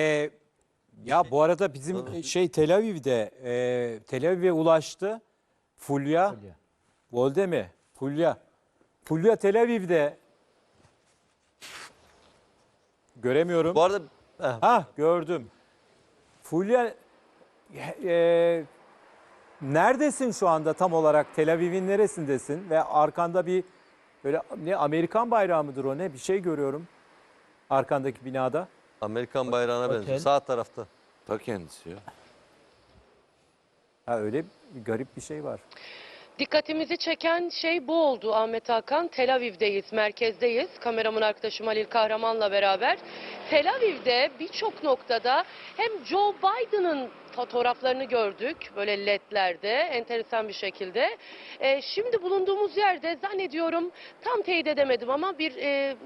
Ee, ya bu arada bizim şey Tel Aviv'de e, Tel Aviv'e ulaştı. Fulya. Volde mi? Fulya. Fulya Tel Aviv'de. Göremiyorum. Bu arada Ha gördüm. Fulya e, neredesin şu anda tam olarak? Tel Aviv'in neresindesin? Ve arkanda bir böyle ne Amerikan bayrağı mıdır o ne? Bir şey görüyorum. Arkandaki binada. Amerikan bayrağına Otel. benziyor. Sağ tarafta. Ta kendisi ya. Ha öyle bir garip bir şey var. Dikkatimizi çeken şey bu oldu Ahmet Hakan. Tel Aviv'deyiz, merkezdeyiz. Kameraman arkadaşım Halil Kahraman'la beraber. Tel Aviv'de birçok noktada hem Joe Biden'ın fotoğraflarını gördük böyle ledlerde enteresan bir şekilde. Ee, şimdi bulunduğumuz yerde zannediyorum tam teyit edemedim ama bir e,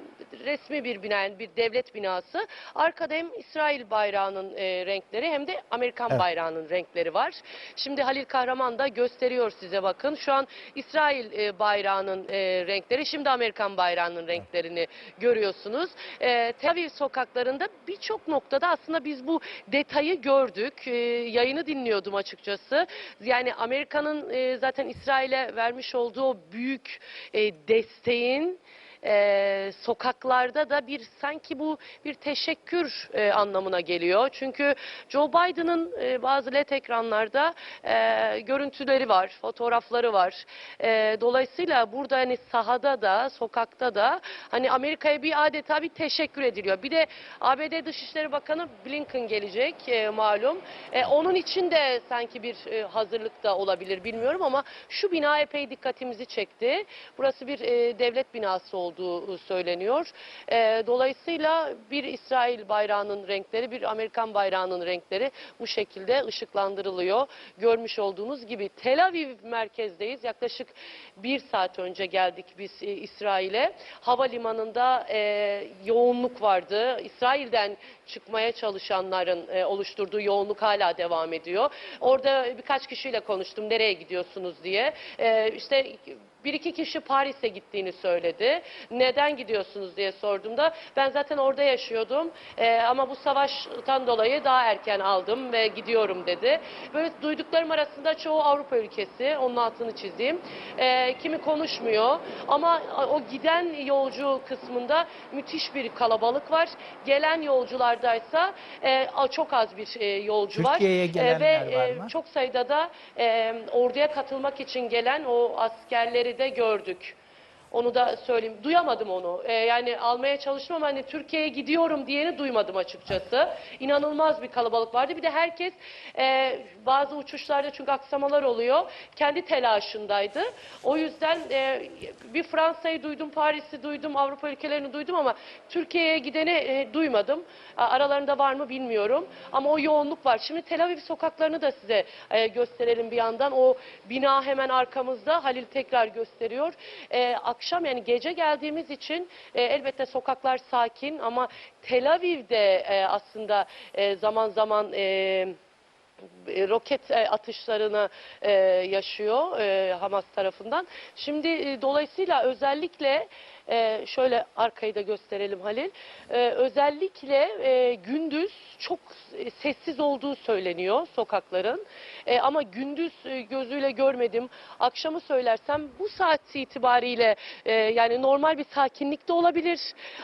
resmi bir bina, bir devlet binası. Arkada hem İsrail bayrağının e, renkleri hem de Amerikan bayrağının renkleri var. Şimdi Halil Kahraman da gösteriyor size bakın. Şu an İsrail e, bayrağının e, renkleri, şimdi Amerikan bayrağının renklerini görüyorsunuz. E, Tel Aviv sokaklarında birçok noktada aslında biz bu detayı gördük. E, yayını dinliyordum açıkçası. Yani Amerika'nın e, zaten İsrail'e vermiş olduğu büyük e, desteğin e, sokaklarda da bir sanki bu bir teşekkür e, anlamına geliyor. Çünkü Joe Biden'ın e, bazı led ekranlarda e, görüntüleri var, fotoğrafları var. E, dolayısıyla burada hani sahada da, sokakta da hani Amerika'ya bir adeta bir teşekkür ediliyor. Bir de ABD Dışişleri Bakanı Blinken gelecek e, malum. E, onun için de sanki bir e, hazırlık da olabilir bilmiyorum ama şu bina epey dikkatimizi çekti. Burası bir e, devlet binası olduğu söyleniyor. E, dolayısıyla bir İsrail bayrağının renkleri, bir Amerikan bayrağının renkleri bu şekilde ışıklandırılıyor. Görmüş olduğunuz gibi Tel Aviv merkezdeyiz. Yaklaşık bir saat önce geldik biz e, İsrail'e. Havalimanında e, yoğunluk vardı. İsrail'den çıkmaya çalışanların e, oluşturduğu yoğunluk hala devam ediyor. Orada birkaç kişiyle konuştum nereye gidiyorsunuz diye. E, işte bir iki kişi Paris'e gittiğini söyledi. Neden gidiyorsunuz diye sorduğumda ben zaten orada yaşıyordum Ee, ama bu savaştan dolayı daha erken aldım ve gidiyorum dedi. Böyle duyduklarım arasında çoğu Avrupa ülkesi onun altını çizeyim. Ee, kimi konuşmuyor ama o giden yolcu kısmında müthiş bir kalabalık var. Gelen yolculardaysa e, çok az bir e, yolcu var. Türkiye'ye E, gelenler ve, var e, mı? çok sayıda da e, orduya katılmak için gelen o askerleri de gördük. Onu da söyleyeyim. Duyamadım onu. E, yani almaya çalıştım ama hani Türkiye'ye gidiyorum diyeni duymadım açıkçası. İnanılmaz bir kalabalık vardı. Bir de herkes e, bazı uçuşlarda çünkü aksamalar oluyor. Kendi telaşındaydı. O yüzden e, bir Fransa'yı duydum, Paris'i duydum, Avrupa ülkelerini duydum ama Türkiye'ye gideni e, duymadım. Aralarında var mı bilmiyorum. Ama o yoğunluk var. Şimdi Tel Aviv sokaklarını da size e, gösterelim bir yandan. O bina hemen arkamızda. Halil tekrar gösteriyor. E, akşam yani gece geldiğimiz için e, elbette sokaklar sakin ama Tel Aviv'de e, aslında e, zaman zaman e, e, roket e, atışlarını e, yaşıyor e, Hamas tarafından. Şimdi e, dolayısıyla özellikle e, şöyle arkayı da gösterelim Halil. E, özellikle e, gündüz çok e, sessiz olduğu söyleniyor sokakların. E, ama gündüz e, gözüyle görmedim. Akşamı söylersem bu saat itibariyle e, yani normal bir sakinlik de olabilir.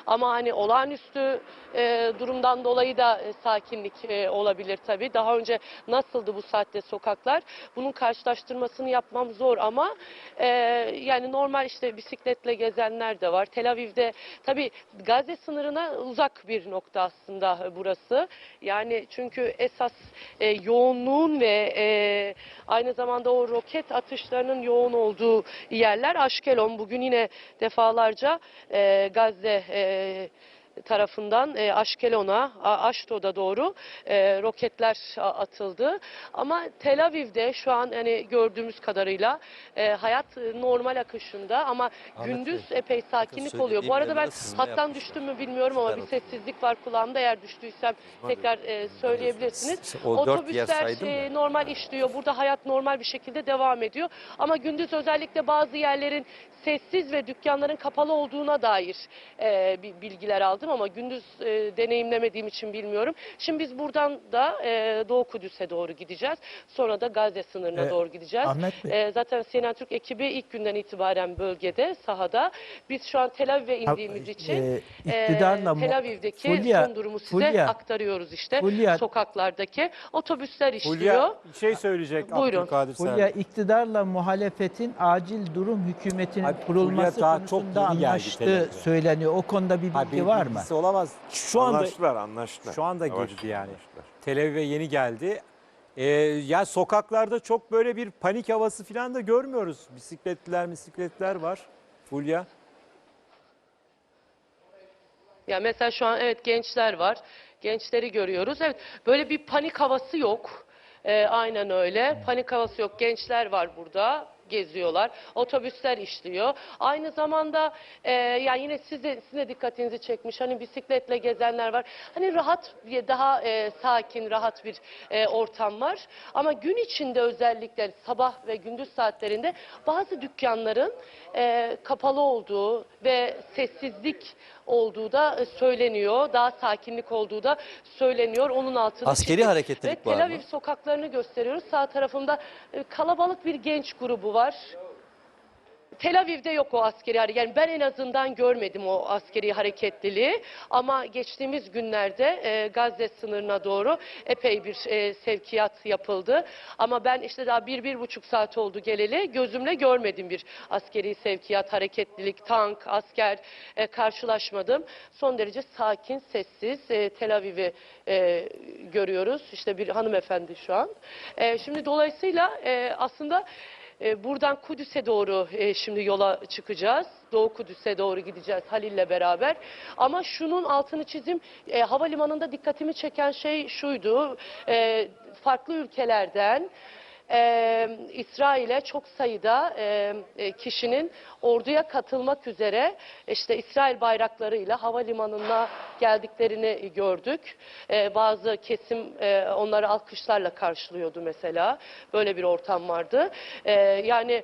Ama hani olağanüstü e, durumdan dolayı da e, sakinlik e, olabilir tabii. Daha önce nasıldı bu saatte sokaklar? Bunun karşılaştırmasını yapmam zor ama e, yani normal işte bisikletle gezenler de var. Tel Aviv'de tabii Gazze sınırına uzak bir nokta aslında burası. Yani çünkü esas e, yoğunluğun ve e, aynı zamanda o roket atışlarının yoğun olduğu yerler Aşkelon. Bugün yine defalarca e, Gazze e, tarafından e, Aşkelon'a, A- Aşdod'a doğru e, roketler atıldı. Ama Tel Aviv'de şu an hani gördüğümüz kadarıyla e, hayat normal akışında ama Ahmet gündüz Bey, epey sakinlik oluyor. Bu arada ben hattan düştüm mü bilmiyorum ama bir sessizlik var kulağımda. Eğer düştüysem tekrar e, söyleyebilirsiniz. O Otobüsler e, normal işliyor. Burada hayat normal bir şekilde devam ediyor. Ama gündüz özellikle bazı yerlerin sessiz ve dükkanların kapalı olduğuna dair e, bi- bilgiler aldım. Vardım ama gündüz e, deneyimlemediğim için bilmiyorum. Şimdi biz buradan da e, Doğu Kudüs'e doğru gideceğiz. Sonra da Gazze sınırına E, doğru gideceğiz. Ahmet Bey. E, zaten CNN Türk ekibi ilk günden itibaren bölgede, sahada. Biz şu an Tel Aviv'e indiğimiz e, için iktidarla e, mu- Tel Aviv'deki Fulya- son durumu size Fulya- aktarıyoruz işte. Fulya- Sokaklardaki otobüsler işliyor. Fulya bir şey söyleyecek Buyurun. Abdülkadir Selvi. Fulya iktidarla muhalefetin acil durum hükümetinin Abi, kurulması Fulya daha çok konusunda yeni geldi anlaştığı Aviv'e. söyleniyor. O konuda bir bilgi bir var mı? Bilgisi olamaz. Şu anda anlaştılar, anlaştılar. şu anda Yavaş girdi yani. anlaştılar. Tel Aviv'e yeni geldi. Ee, ya sokaklarda çok böyle bir panik havası falan da görmüyoruz. Bisikletliler, bisikletler var. Fulya. Ya mesela şu an evet gençler var. Gençleri görüyoruz. Evet böyle bir panik havası yok. Ee, aynen öyle. Panik havası yok. Gençler var burada geziyorlar. Otobüsler işliyor. Aynı zamanda e, yani yine size, sizin de dikkatinizi çekmiş. Hani bisikletle gezenler var. Hani rahat daha e, sakin, rahat bir e, ortam var. Ama gün içinde özellikle sabah ve gündüz saatlerinde bazı dükkanların e, kapalı olduğu ve sessizlik olduğu da e, söyleniyor. Daha sakinlik olduğu da söyleniyor. Onun altını Askeri hareketlilik Ve var Tel? Aviv sokaklarını gösteriyoruz. Sağ tarafımda e, kalabalık bir genç grubu var. Tel Aviv'de yok o askeri hareket. Yani ben en azından görmedim o askeri hareketliliği. Ama geçtiğimiz günlerde e, Gazze sınırına doğru epey bir e, sevkiyat yapıldı. Ama ben işte daha bir, bir buçuk saat oldu geleli gözümle görmedim bir askeri sevkiyat, hareketlilik, tank, asker e, karşılaşmadım. Son derece sakin, sessiz e, Tel Aviv'i e, görüyoruz. İşte bir hanımefendi şu an. E, şimdi dolayısıyla e, aslında e, Buradan Kudüs'e doğru e, şimdi yola çıkacağız. Doğu Kudüs'e doğru gideceğiz Halil'le beraber. Ama şunun altını çizim. E, havalimanında dikkatimi çeken şey şuydu. E, farklı ülkelerden e, İsrail'e çok sayıda e, e, kişinin orduya katılmak üzere işte İsrail bayraklarıyla havalimanına geldiklerini gördük. E, bazı kesim e, onları alkışlarla karşılıyordu mesela. Böyle bir ortam vardı. E, yani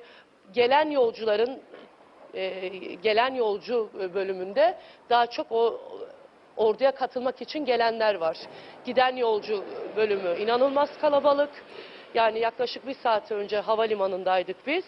gelen yolcuların e, gelen yolcu bölümünde daha çok o orduya katılmak için gelenler var. Giden yolcu bölümü inanılmaz kalabalık. Yani yaklaşık bir saat önce havalimanındaydık biz.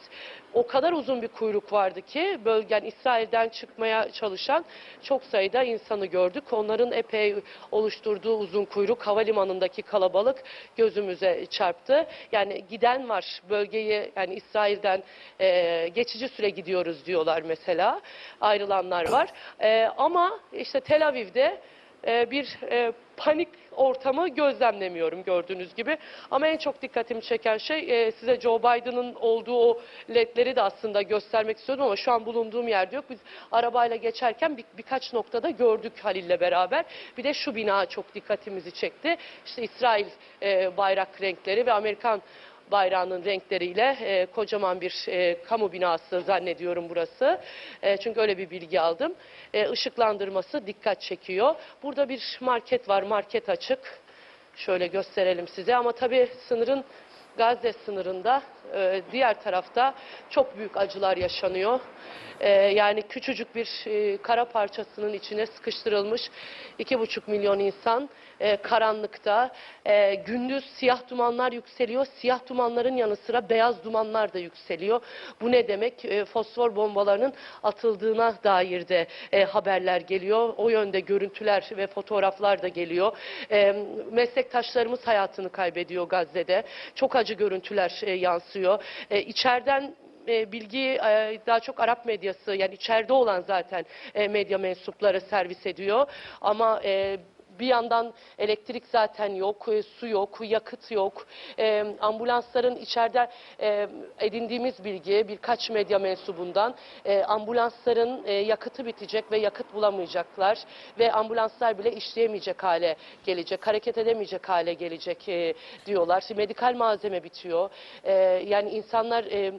O kadar uzun bir kuyruk vardı ki bölgen İsrail'den çıkmaya çalışan çok sayıda insanı gördük. Onların epey oluşturduğu uzun kuyruk havalimanındaki kalabalık gözümüze çarptı. Yani giden var bölgeyi yani İsrail'den e, geçici süre gidiyoruz diyorlar mesela. Ayrılanlar var. E, ama işte Tel Aviv'de e, bir e, panik ortamı gözlemlemiyorum gördüğünüz gibi. Ama en çok dikkatimi çeken şey e, size Joe Biden'ın olduğu o ledleri de aslında göstermek istiyordum ama şu an bulunduğum yerde yok. Biz arabayla geçerken bir, birkaç noktada gördük Halil'le beraber. Bir de şu bina çok dikkatimizi çekti. İşte İsrail e, bayrak renkleri ve Amerikan bayrağının renkleriyle e, kocaman bir e, kamu binası zannediyorum burası. E, çünkü öyle bir bilgi aldım. E, ışıklandırması dikkat çekiyor. Burada bir market var, market açık. Şöyle gösterelim size ama tabii sınırın Gazze sınırında e, diğer tarafta çok büyük acılar yaşanıyor. E, yani küçücük bir e, kara parçasının içine sıkıştırılmış iki buçuk milyon insan e, karanlıkta. E, gündüz siyah dumanlar yükseliyor. Siyah dumanların yanı sıra beyaz dumanlar da yükseliyor. Bu ne demek? E, fosfor bombalarının atıldığına dair de e, haberler geliyor. O yönde görüntüler ve fotoğraflar da geliyor. E, meslektaşlarımız hayatını kaybediyor Gazze'de. Çok acı görüntüler e, yansıyor. E, içeriden e, bilgi e, daha çok Arap medyası yani içeride olan zaten e, medya mensupları servis ediyor. Ama e, bir yandan elektrik zaten yok, e, su yok, yakıt yok. E, ambulansların içeride e, edindiğimiz bilgi birkaç medya mensubundan e, ambulansların e, yakıtı bitecek ve yakıt bulamayacaklar ve ambulanslar bile işleyemeyecek hale gelecek, hareket edemeyecek hale gelecek e, diyorlar. Medikal malzeme bitiyor. E, yani insanlar e,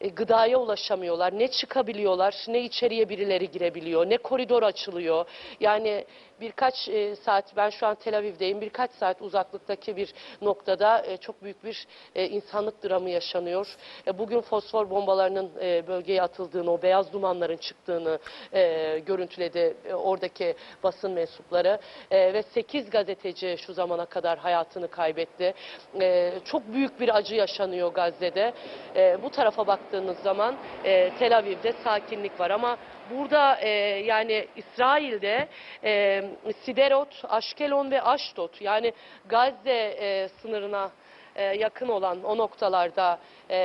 e, gıdaya ulaşamıyorlar. Ne çıkabiliyorlar, ne içeriye birileri girebiliyor, ne koridor açılıyor. Yani birkaç e, saat, ben şu an Tel Aviv'deyim, birkaç saat uzaklıktaki bir noktada e, çok büyük bir e, insanlık dramı yaşanıyor. E, bugün fosfor bombalarının e, bölgeye atıldığını, o beyaz dumanların çıktığını e, görüntüledi e, oradaki basın mensupları. E, ve 8 gazeteci şu zamana kadar hayatını kaybetti. E, çok büyük bir acı yaşanıyor Gazze'de. E, bu tarafa baktığınız zaman e, Tel Aviv'de sakinlik var ama burada e, yani İsrail'de e, Siderot, Aşkelon ve Aşdod yani Gazze e, sınırına e, yakın olan o noktalarda e,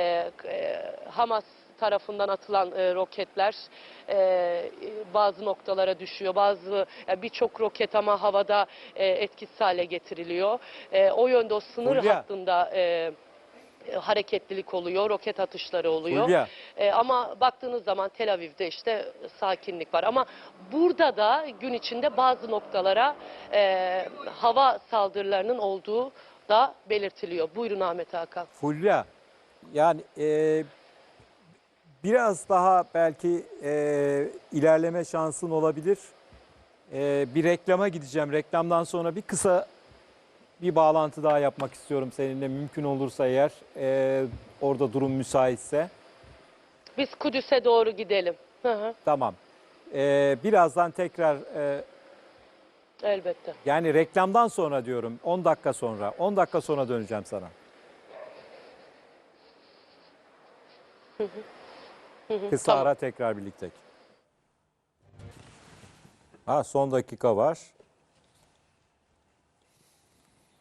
e, Hamas tarafından atılan e, roketler e, bazı noktalara düşüyor. Bazı yani birçok roket ama havada e, etkisiz hale getiriliyor. E, o yönde o sınır Fulya. hattında e, hareketlilik oluyor, roket atışları oluyor. Fulya. E, ama baktığınız zaman Tel Aviv'de işte sakinlik var. Ama burada da gün içinde bazı noktalara e, hava saldırılarının olduğu da belirtiliyor. Buyurun Ahmet Hakan. Fulya yani e, biraz daha belki e, ilerleme şansın olabilir. E, bir reklama gideceğim. Reklamdan sonra bir kısa bir bağlantı daha yapmak istiyorum seninle mümkün olursa eğer e, orada durum müsaitse. Biz Kudüs'e doğru gidelim. Hı hı, Tamam. E, birazdan tekrar e, elbette. yani reklamdan sonra diyorum 10 dakika sonra 10 dakika sonra döneceğim sana. Kısa tamam. ara tekrar birlikte. Ha son dakika var.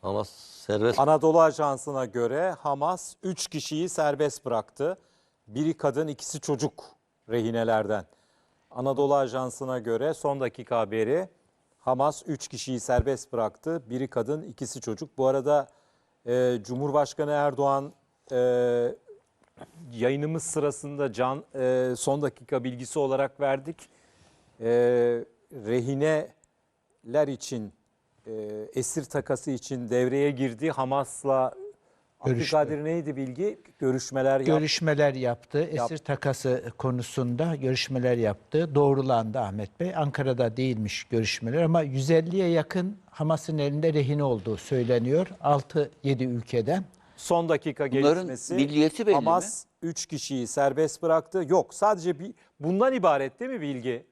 Ama serbest Anadolu Ajansı'na göre Hamas 3 kişiyi serbest bıraktı. Biri kadın, ikisi çocuk rehinelerden. Anadolu Ajansı'na göre son dakika haberi Hamas 3 kişiyi serbest bıraktı. Biri kadın, ikisi çocuk. Bu arada e, Cumhurbaşkanı Erdoğan e, yayınımız sırasında can e, son dakika bilgisi olarak verdik. E, rehineler için e, esir takası için devreye girdi. Hamas'la. Abdülkadir neydi bilgi? Görüşmeler yaptı. Görüşmeler yaptı. Esir Yap- takası konusunda görüşmeler yaptı. Doğrulandı Ahmet Bey. Ankara'da değilmiş görüşmeler ama 150'ye yakın Hamas'ın elinde rehin olduğu söyleniyor. 6-7 ülkeden. Son dakika Bunların gelişmesi. milliyeti belli mi? Hamas 3 kişiyi serbest bıraktı. Yok sadece bir bundan ibaret değil mi bilgi?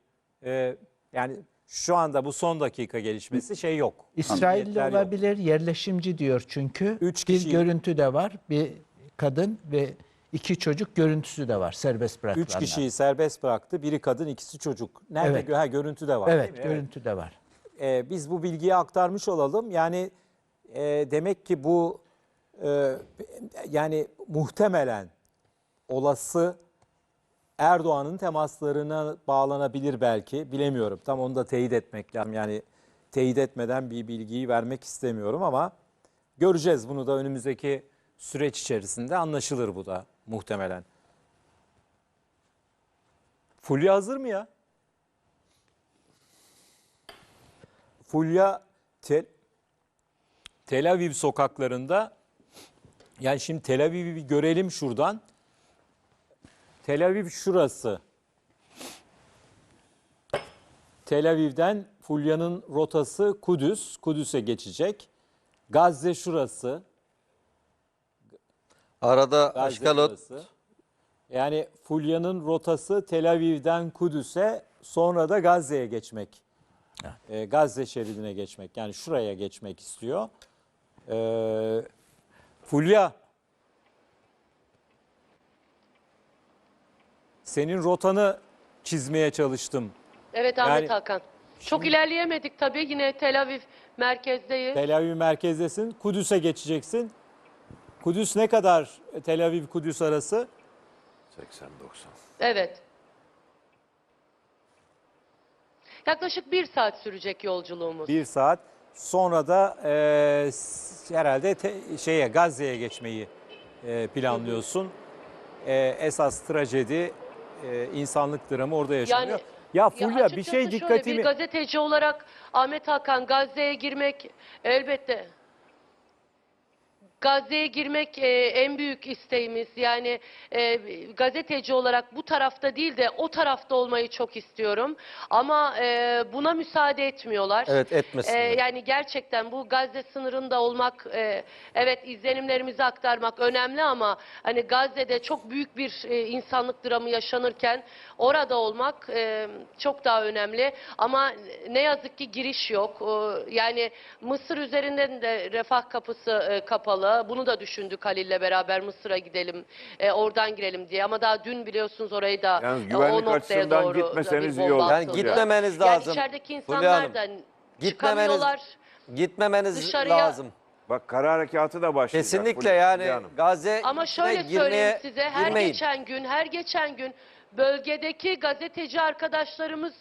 Ee, yani şu anda bu son dakika gelişmesi şey yok. İsrailli Milliyetler yok. olabilir, yerleşimci diyor çünkü. Üç bir kişi- görüntü de var. Bir kadın ve iki çocuk görüntüsü de var serbest bırakılanlar. 3 kişiyi serbest bıraktı. Biri kadın, ikisi çocuk. Nerede? Evet. gö- Ha, görüntü de var. Evet, değil mi? görüntü de var. Ee, biz bu bilgiyi aktarmış olalım. Yani e, demek ki bu e, yani muhtemelen olası Erdoğan'ın temaslarına bağlanabilir belki. Bilemiyorum. Tam onu da teyit etmek lazım. Yani teyit etmeden bir bilgiyi vermek istemiyorum ama göreceğiz bunu da önümüzdeki süreç içerisinde anlaşılır bu da muhtemelen. Fulya hazır mı ya? Fulya Tel, Tel Aviv sokaklarında yani şimdi Tel Aviv'i görelim şuradan. Tel Aviv şurası. Tel Aviv'den Fulya'nın rotası Kudüs. Kudüs'e geçecek. Gazze şurası. arada Gazze Aşkalot şurası. Yani Fulya'nın rotası Tel Aviv'den Kudüs'e sonra da Gazze'ye geçmek. Ee, Gazze şeridine geçmek. Yani şuraya geçmek istiyor. Ee, Fulya. Senin rotanı çizmeye çalıştım. Evet Ahmet Yani- Hakan. Çok ilerleyemedik tabii. Yine Tel Aviv merkezdeyiz. Tel Aviv merkezdesin. Kudüs'e geçeceksin. Kudüs ne kadar Tel Aviv Kudüs arası? 80-90. Evet. Yaklaşık bir saat sürecek yolculuğumuz. Bir saat. Sonra da e, s- herhalde te- şeye Gazze'ye geçmeyi e, planlıyorsun. E, esas trajedi, e, insanlık dramı orada yaşanıyor. Yani- ya Ya Fulya bir açıkçası şey şöyle, dikkatimi... Bir gazeteci olarak Ahmet Hakan Gazze'ye girmek elbette Gazze'ye girmek e, en büyük isteğimiz. Yani e, gazeteci olarak bu tarafta değil de o tarafta olmayı çok istiyorum. Ama e, buna müsaade etmiyorlar. Evet, etmesinler. E, yani gerçekten bu Gazze sınırında olmak, e, evet izlenimlerimizi aktarmak önemli ama hani Gazze'de çok büyük bir e, insanlık dramı yaşanırken orada olmak e, çok daha önemli. Ama ne yazık ki giriş yok. E, yani Mısır üzerinden de refah kapısı e, kapalı. Bunu da düşündük Halil'le beraber Mısır'a gidelim, e, oradan girelim diye. Ama daha dün biliyorsunuz orayı da Yalnız e, güvenlik o noktaya açısından doğru gitmeseniz iyi bomba olur. Yani atıldı. gitmemeniz Yani lazım. içerideki Fulya insanlar Hanım, da Gitmemeniz, çıkamıyorlar. gitmemeniz Dışarıya- lazım. Bak kara harekatı da başlayacak. Kesinlikle Fulya yani Hanım. Gazze Ama şöyle girmeye söyleyeyim size her girmeyin. geçen gün her geçen gün bölgedeki gazeteci arkadaşlarımız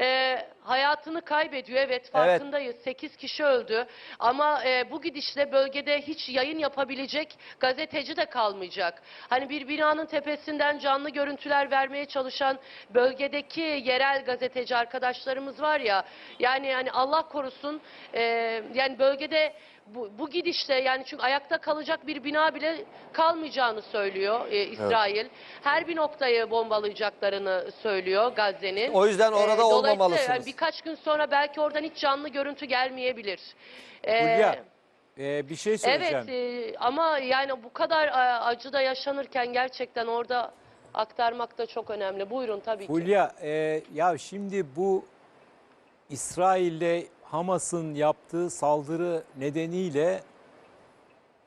e, hayatını kaybediyor. Evet farkındayız. 8 kişi öldü. Ama e, bu gidişle bölgede hiç yayın yapabilecek gazeteci de kalmayacak. Hani bir binanın tepesinden canlı görüntüler vermeye çalışan bölgedeki yerel gazeteci arkadaşlarımız var ya. Yani yani Allah korusun e, yani bölgede bu, bu gidişte yani çünkü ayakta kalacak bir bina bile kalmayacağını söylüyor e, İsrail. Her bir noktayı bombalayacaklarını söylüyor Gazze'nin. O yüzden orada E, olmamalısınız. yani birkaç gün sonra belki oradan hiç canlı görüntü gelmeyebilir. E, Fulya e, bir şey söyleyeceğim. Evet e, ama yani bu kadar a- acıda yaşanırken gerçekten orada aktarmak da çok önemli. Buyurun tabii ki. Fulya e, ya şimdi bu İsrail'le Hamas'ın yaptığı saldırı nedeniyle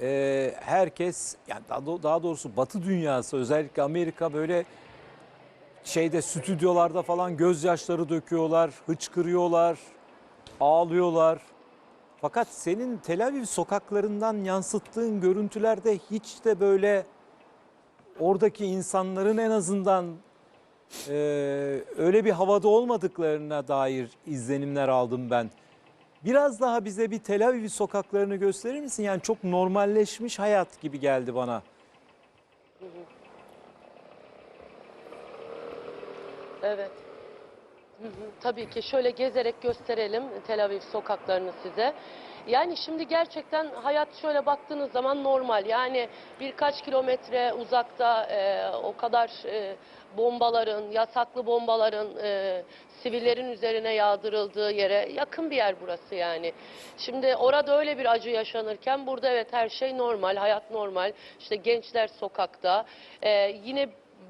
e, herkes yani daha, do- daha doğrusu Batı dünyası özellikle Amerika böyle şeyde stüdyolarda falan gözyaşları döküyorlar, hıçkırıyorlar, ağlıyorlar. Fakat senin Tel Aviv sokaklarından yansıttığın görüntülerde hiç de böyle oradaki insanların en azından e, öyle bir havada olmadıklarına dair izlenimler aldım ben. Biraz daha bize bir Tel Aviv sokaklarını gösterir misin? Yani çok normalleşmiş hayat gibi geldi bana. Evet. Tabii ki şöyle gezerek gösterelim Tel Aviv sokaklarını size. Yani şimdi gerçekten hayat şöyle baktığınız zaman normal. Yani birkaç kilometre uzakta e, o kadar e, bombaların, yasaklı bombaların e, sivillerin üzerine yağdırıldığı yere yakın bir yer burası yani. Şimdi orada öyle bir acı yaşanırken burada evet her şey normal, hayat normal. İşte gençler sokakta. E, yine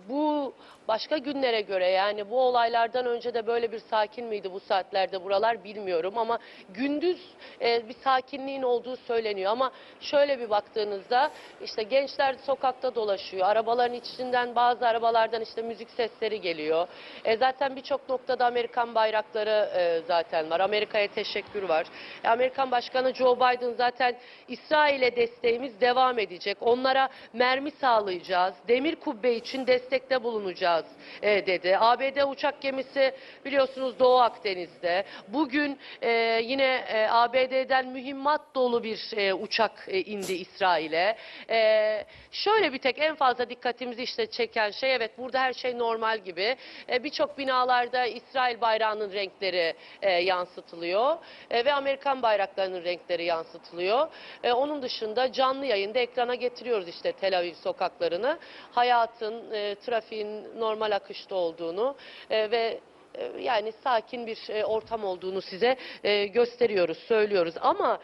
bu başka günlere göre yani bu olaylardan önce de böyle bir sakin miydi bu saatlerde buralar bilmiyorum ama gündüz e, bir sakinliğin olduğu söyleniyor. Ama şöyle bir baktığınızda işte gençler sokakta dolaşıyor arabaların içinden bazı arabalardan işte müzik sesleri geliyor. E, zaten birçok noktada Amerikan bayrakları e, zaten var. Amerika'ya teşekkür var. E, Amerikan Başkanı Joe Biden zaten İsrail'e desteğimiz devam edecek. Onlara mermi sağlayacağız. Demir kubbe için destekte bulunacağız e, dedi. ABD uçak gemisi biliyorsunuz Doğu Akdeniz'de. Bugün e, yine e, ABD'den mühimmat dolu bir e, uçak e, indi İsrail'e. E, şöyle bir tek en fazla dikkatimizi işte çeken şey evet burada her şey normal gibi. E, Birçok binalarda İsrail bayrağının renkleri e, yansıtılıyor E, ve Amerikan bayraklarının renkleri yansıtılıyor. E, onun dışında canlı yayında ekrana getiriyoruz işte Tel Aviv sokaklarını. Hayatın, e, trafiğin normal akışta olduğunu e, ve e, yani sakin bir e, ortam olduğunu size gösteriyoruz, söylüyoruz. Ama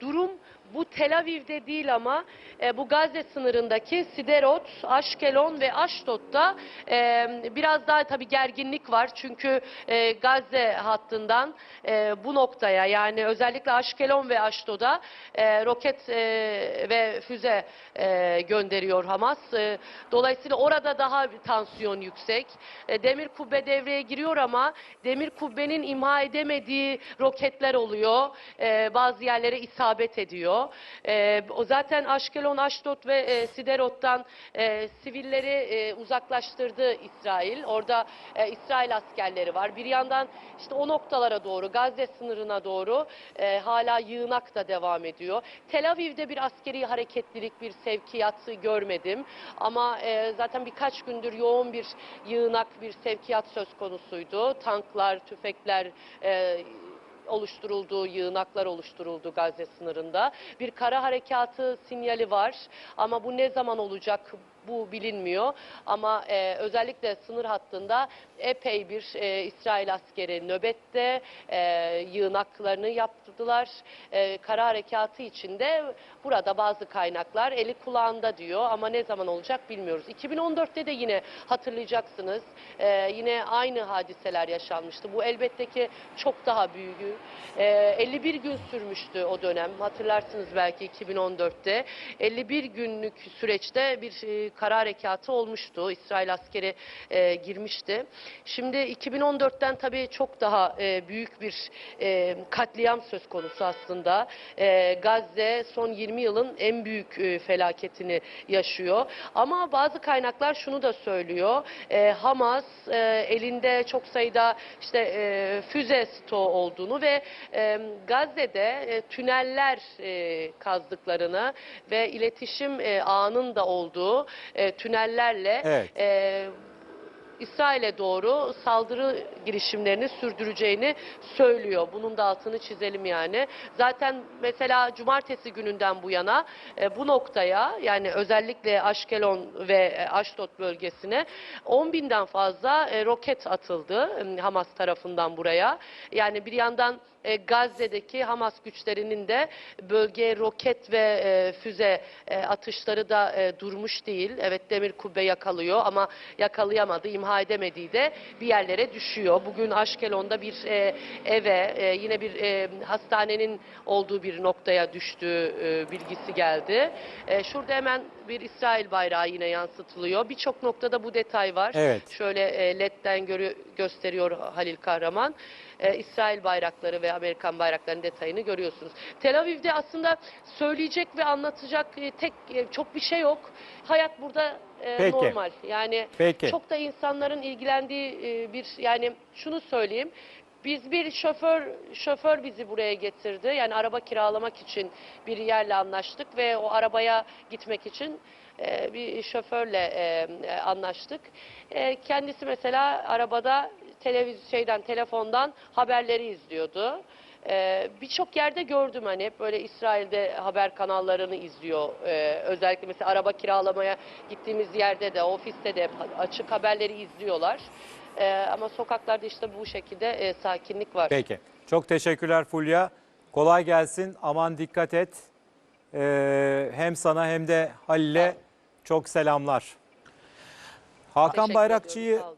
durum bu Tel Aviv'de değil ama e, bu Gazze sınırındaki Siderot, Aşkelon ve Aşdod'da e, biraz daha tabii gerginlik var. Çünkü e, Gazze hattından e, bu noktaya yani özellikle Aşkelon ve Aşdod'a e, roket e, ve füze e, gönderiyor Hamas. E, dolayısıyla orada daha tansiyon yüksek. E, demir kubbe devreye giriyor ama demir kubbenin imha edemediği roketler oluyor. E, bazı yerlere isabet ediyor. E, o zaten Aşkelon, Aşdod ve e, Siderot'tan e, sivilleri e, uzaklaştırdı İsrail. Orada e, İsrail askerleri var. Bir yandan işte o noktalara doğru, Gazze sınırına doğru e, hala yığınak da devam ediyor. Tel Aviv'de bir askeri hareketlilik, bir sevkiyat görmedim. Ama e, zaten birkaç gündür yoğun bir yığınak, bir sevkiyat söz konusuydu. Tanklar, tüfekler, e, oluşturuldu, yığınaklar oluşturuldu Gazze sınırında. Bir kara harekatı sinyali var ama bu ne zaman olacak bu bilinmiyor. Ama e, özellikle sınır hattında epey bir e, İsrail askeri nöbette e, yığınaklarını yaptırdılar. E, kara harekatı içinde burada bazı kaynaklar eli kulağında diyor ama ne zaman olacak bilmiyoruz. 2014'te de yine hatırlayacaksınız e, yine aynı hadiseler yaşanmıştı. Bu elbette ki çok daha büyüğü. E, 51 gün sürmüştü o dönem hatırlarsınız belki 2014'te. 51 günlük süreçte bir e, kara harekatı olmuştu. İsrail askeri e, girmişti. Şimdi 2014'ten tabii çok daha e, büyük bir e, katliam söz konusu aslında. E, Gazze son 20 yılın en büyük e, felaketini yaşıyor. Ama bazı kaynaklar şunu da söylüyor. E, Hamas e, elinde çok sayıda işte e, füze stoğu olduğunu ve e, Gazze'de e, tüneller e, kazdıklarını ve iletişim e, ağının da olduğu e, tünellerle Evet. e, İsrail'e doğru saldırı girişimlerini sürdüreceğini söylüyor. Bunun da altını çizelim yani. Zaten mesela cumartesi gününden bu yana e, bu noktaya yani özellikle Aşkelon ve e, Aşdod bölgesine 10 binden fazla e, roket atıldı e, Hamas tarafından buraya. Yani bir yandan e, Gazze'deki Hamas güçlerinin de bölgeye roket ve e, füze e, atışları da e, durmuş değil. Evet demir kubbe yakalıyor ama yakalayamadı, imha edemediği de bir yerlere düşüyor. Bugün Aşkelon'da bir e, eve, e, yine bir e, hastanenin olduğu bir noktaya düştüğü e, bilgisi geldi. E, şurada hemen bir İsrail bayrağı yine yansıtılıyor. Birçok noktada bu detay var. Evet. Şöyle e, LED'den görü- gösteriyor Halil Kahraman. E, İsrail bayrakları ve Amerikan bayraklarının detayını görüyorsunuz. Tel Aviv'de aslında söyleyecek ve anlatacak e, tek e, çok bir şey yok. Hayat burada e, Peki. normal. Yani Peki. çok da insanların ilgilendiği e, bir yani şunu söyleyeyim. Biz bir şoför şoför bizi buraya getirdi. Yani araba kiralamak için bir yerle anlaştık ve o arabaya gitmek için e, bir şoförle e, e, anlaştık. E, kendisi mesela arabada televiz şeyden telefondan haberleri izliyordu. E, Birçok yerde gördüm hani hep böyle İsrail'de haber kanallarını izliyor. E, özellikle mesela araba kiralamaya gittiğimiz yerde de ofiste de hep açık haberleri izliyorlar. E, ama sokaklarda işte bu şekilde e, sakinlik var. Peki. Çok teşekkürler Fulya. Kolay gelsin. Aman dikkat et. Ee, hem sana hem de Halil'e çok selamlar. Hakan Teşekkür Bayrakçı'yı ediyorum, sağ olun.